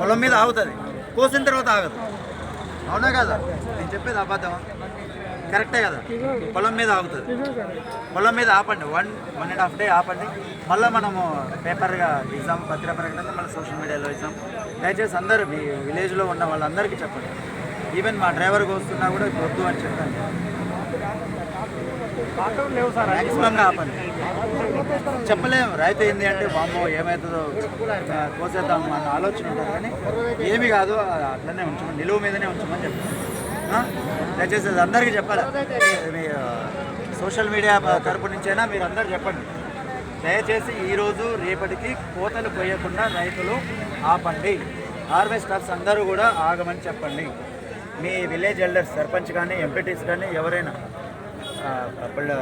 పొలం మీద ఆగుతుంది. కోసిన తర్వాత ఆగదు. అవునా కదా? నేను చెప్పేది అబద్ధమా? కరెక్టే కదా? పొలం మీద ఆగుతుంది. పొలం మీద ఆపండి. One one and half day ఆపండి. మళ్ళీ మనము పేపర్గా ఇద్దాం పత్రిక ప్రకటన మళ్ళీ సోషల్ మీడియాలో ఇద్దాం దయచేసి అందరూ మీ విలేజ్లో ఉన్న వాళ్ళందరికీ చెప్పండి. ఈవెన్ మా డ్రైవర్కి వస్తున్నా కూడా వద్దు అని చెప్పండి. చెప్పలేము. రైతు ఏంది అంటే బామ్మో ఏమవుతుందో కోసేద్దాం అన్న ఆలోచన ఉంటుంది కానీ ఏమి కాదు అట్లనే ఉంచమని నిలువ మీదనే ఉంచమని చెప్పండి దయచేసి అది అందరికీ చెప్పాలి? మీ- సోషల్ మీడియా తరపు నుంచైనా మీరు అందరు చెప్పండి. దయచేసి ఈరోజు రేపటికి కోతలు పోయకుండా రైతులు ఆపండి. హార్వెస్టర్స్ అందరూ కూడా ఆగమని చెప్పండి. మీ విలేజ్ ఎల్డర్స్ సర్పంచ్ కానీ ఎంపీటీస్ కానీ ఎవరైనా వాళ్ళ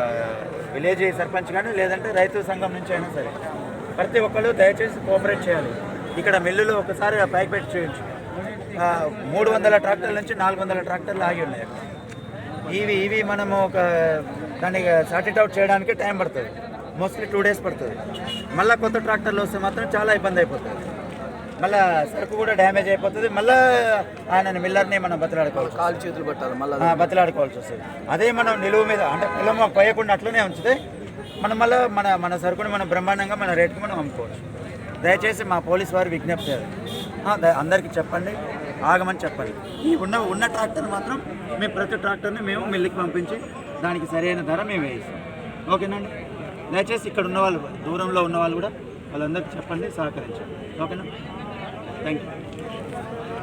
విలేజ్ సర్పంచ్ కానీ లేదంటే రైతు సంఘం నుంచి అయినా సరే ప్రతి ఒక్కళ్ళు దయచేసి కోఆపరేట్ చేయాలి. ఇక్కడ మిల్లులో ఒకసారి ఆ పైకి పెట్టి చూపించు. మూడు వందల ట్రాక్టర్ల నుంచి నాలుగు వందల ట్రాక్టర్లు ఆగి ఉన్నాయి. ఇవి ఇవి మనము ఒక దాన్ని సార్టిట్ అవుట్ చేయడానికి టైం పడుతుంది. మోస్ట్లీ టూ డేస్ పడుతుంది. మళ్ళీ కొత్త ట్రాక్టర్లు వస్తే మాత్రం చాలా ఇబ్బంది అయిపోతుంది. మళ్ళీ సరుకు కూడా డ్యామేజ్ అయిపోతుంది. మళ్ళీ ఆయన మిల్లర్ని మనం బతిలాడుకోవచ్చు కాలు చేతులు పట్టాలి మళ్ళీ బతిలాడుకోవాల్సి వస్తుంది. అదే మనం నిలువ మీద అంటే పొలం పోయకుండా అట్లనే ఉంచితే మనం మళ్ళీ మన మన సరుకుని మనం బ్రహ్మాండంగా మన రేటుకి మనం అమ్ముకోవచ్చు. దయచేసి మా పోలీస్ వారు విజ్ఞప్తి అందరికీ చెప్పండి. ఆగమని చెప్పండి. ఈ ఉన్న ఉన్న ట్రాక్టర్ మాత్రం మేము ప్రతి ట్రాక్టర్ని మేము మిల్లుకి పంపించి దానికి సరైన ధర మేము వేయిస్తాం. ఓకేనండి? దయచేసి ఇక్కడ ఉన్న వాళ్ళు దూరంలో ఉన్న వాళ్ళు కూడా వాళ్ళందరికీ చెప్పండి సహకరించండి. ఓకేనా? Thank you